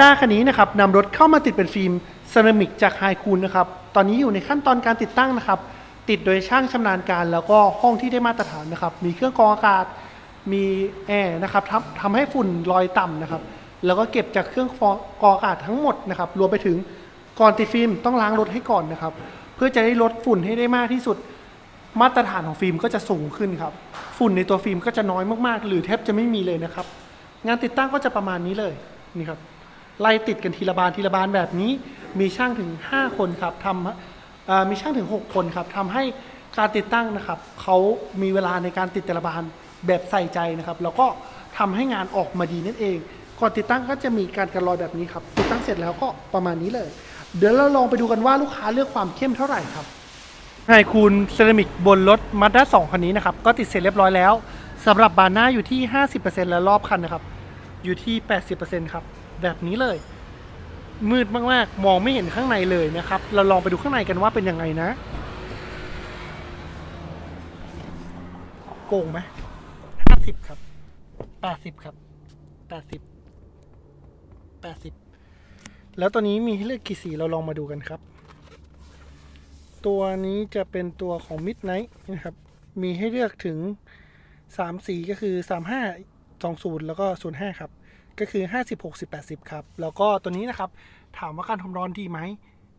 ด้าคันนี้นะครับนำรถเข้ามาติดเป็นฟิล์มเซรามิกจากไฮคูนนะครับ ตอนนี้อยู่ในขั้นตอนการติดตั้งนะครับ ติดโดยช่างชำนาญการ แล้วก็ห้องที่ได้มาตรฐานนะครับ มีเครื่องกรองอากาศ มีแอร์นะครับทำทำให้ฝุ่นลอยต่ำนะครับ แล้วก็เก็บจากเครื่องกรองอากาศทั้งหมดนะครับ รวมไปถึงก่อนติดฟิล์มต้องล้างรถให้ก่อนนะครับ เพื่อจะได้ลดฝุ่นให้ได้มากที่สุด มาตรฐานของฟิล์มก็จะสูงขึ้นครับ ฝุ่นในตัวฟิล์มก็จะน้อยมากๆ หรือแทบจะไม่มีเลยนะครับ งานติดตั้งก็จะประมาณนี้เลยนี่ครับ ไล่ติดกันทีละบานทีละบานแบบนี้ มีช่างถึง 5 คนครับทำมีช่างถึง 6 คนครับทำให้การติดตั้งนะครับเขามีเวลาในการติดแต่ละบานแบบใส่ใจนะครับ แล้วก็ทำให้งานออกมาดีนั่นเอง ก่อนติดตั้งก็จะมีการกันรอยแบบนี้ครับ ติดตั้งเสร็จแล้วก็ประมาณนี้เลย เดี๋ยวเราลองไปดูกันว่าลูกค้าเลือกความเข้มเท่าไหร่ครับไฮคูนเซรามิกบนรถมาด้า2คันนี้นะครับ ก็ติดเสร็จเรียบร้อยแล้วสำหรับบานหน้าอยู่ที่ 50%และรอบคันนะครับ อยู่ที่ 80%ครับ แบบนี้เลย มืดมากๆ มองไม่เห็นข้างในเลยนะครับ เราลองไปดูข้างในกันว่าเป็นยังไงนะโกงไหม50ครับ80ครับ80 80แล้วตัวนี้มีให้เลือกกี่สีเราลองมาดูกันครับ ตัวนี้จะเป็นตัวของ Midnight นะครับ มีให้เลือกถึง 3 สีก็คือ 35 20 แล้วก็ 05 ครับ ก็คือ 50 60 80 ครับ แล้วก็ตัวนี้นะครับ ถามว่าการทนร้อนดีไหม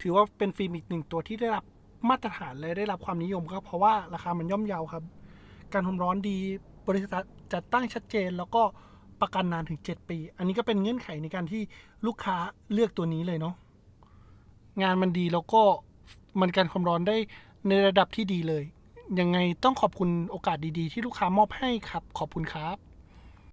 ถือว่าเป็นฟิล์มอีกหนึ่งตัวที่ได้รับมาตรฐานและได้รับความนิยมก็เพราะว่าราคามันย่อมเยาครับ การทนร้อนดีบริษัทจัดตั้งชัดเจน แล้วก็ประกันนานถึง 7 ปี อันนี้ก็เป็นเงื่อนไขในการที่ลูกค้าเลือกตัวนี้เลยเนาะงานมันดีแล้วก็มันการความร้อนได้ในระดับที่ดีเลย ยังไงต้องขอบคุณโอกาสดีๆ ที่ลูกค้ามอบให้ครับ ขอบคุณครับ